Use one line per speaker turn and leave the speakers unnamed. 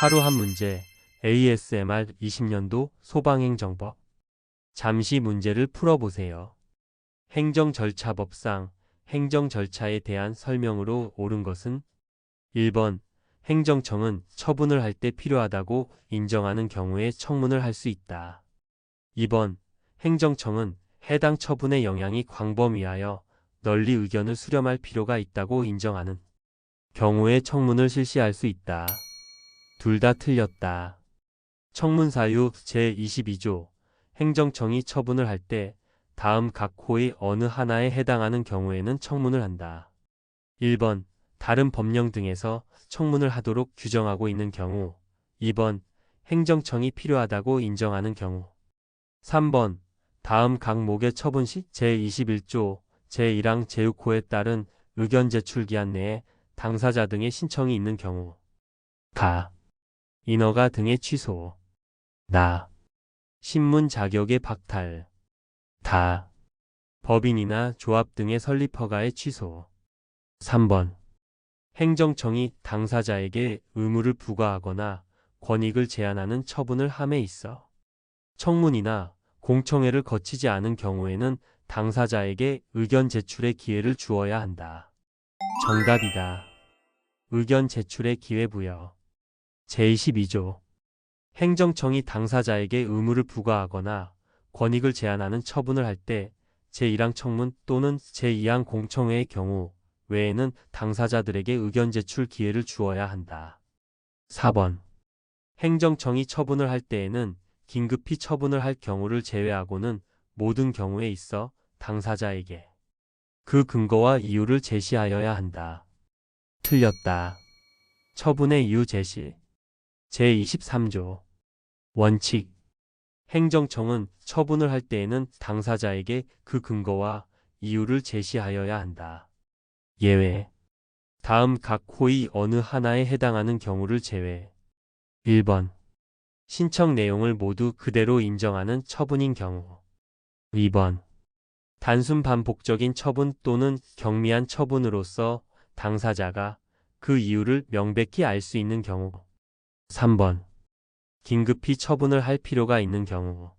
하루 한 문제 ASMR 20년도 소방행정법 잠시 문제를 풀어보세요. 행정 절차법상 행정 절차에 대한 설명으로 옳은 것은 1번 행정청은 처분을 할 때 필요하다고 인정하는 경우에 청문을 할 수 있다. 2번 행정청은 해당 처분의 영향이 광범위하여 널리 의견을 수렴할 필요가 있다고 인정하는 경우에 청문을 실시할 수 있다. 둘 다 틀렸다. 청문사유 제22조 행정청이 처분을 할 때 다음 각 호의 어느 하나에 해당하는 경우에는 청문을 한다. 1번 다른 법령 등에서 청문을 하도록 규정하고 있는 경우 2번 행정청이 필요하다고 인정하는 경우 3번 다음 각 목의 처분 시 제21조 제1항 제6호에 따른 의견 제출 기한 내에 당사자 등의 신청이 있는 경우 가 인허가 등의 취소. 나. 신문 자격의 박탈. 다. 법인이나 조합 등의 설립 허가의 취소. 3번. 행정청이 당사자에게 의무를 부과하거나 권익을 제한하는 처분을 함에 있어. 청문이나 공청회를 거치지 않은 경우에는 당사자에게 의견 제출의 기회를 주어야 한다. 정답이다. 의견 제출의 기회 부여. 제22조. 행정청이 당사자에게 의무를 부과하거나 권익을 제한하는 처분을 할 때 제1항 청문 또는 제2항 공청회의 경우 외에는 당사자들에게 의견 제출 기회를 주어야 한다. 4번. 행정청이 처분을 할 때에는 긴급히 처분을 할 경우를 제외하고는 모든 경우에 있어 당사자에게 그 근거와 이유를 제시하여야 한다. 틀렸다. 처분의 이유 제시. 제23조. 원칙. 행정청은 처분을 할 때에는 당사자에게 그 근거와 이유를 제시하여야 한다. 예외. 다음 각 호의 어느 하나에 해당하는 경우를 제외. 1번. 신청 내용을 모두 그대로 인정하는 처분인 경우. 2번. 단순 반복적인 처분 또는 경미한 처분으로서 당사자가 그 이유를 명백히 알 수 있는 경우. 3번. 긴급히 처분을 할 필요가 있는 경우.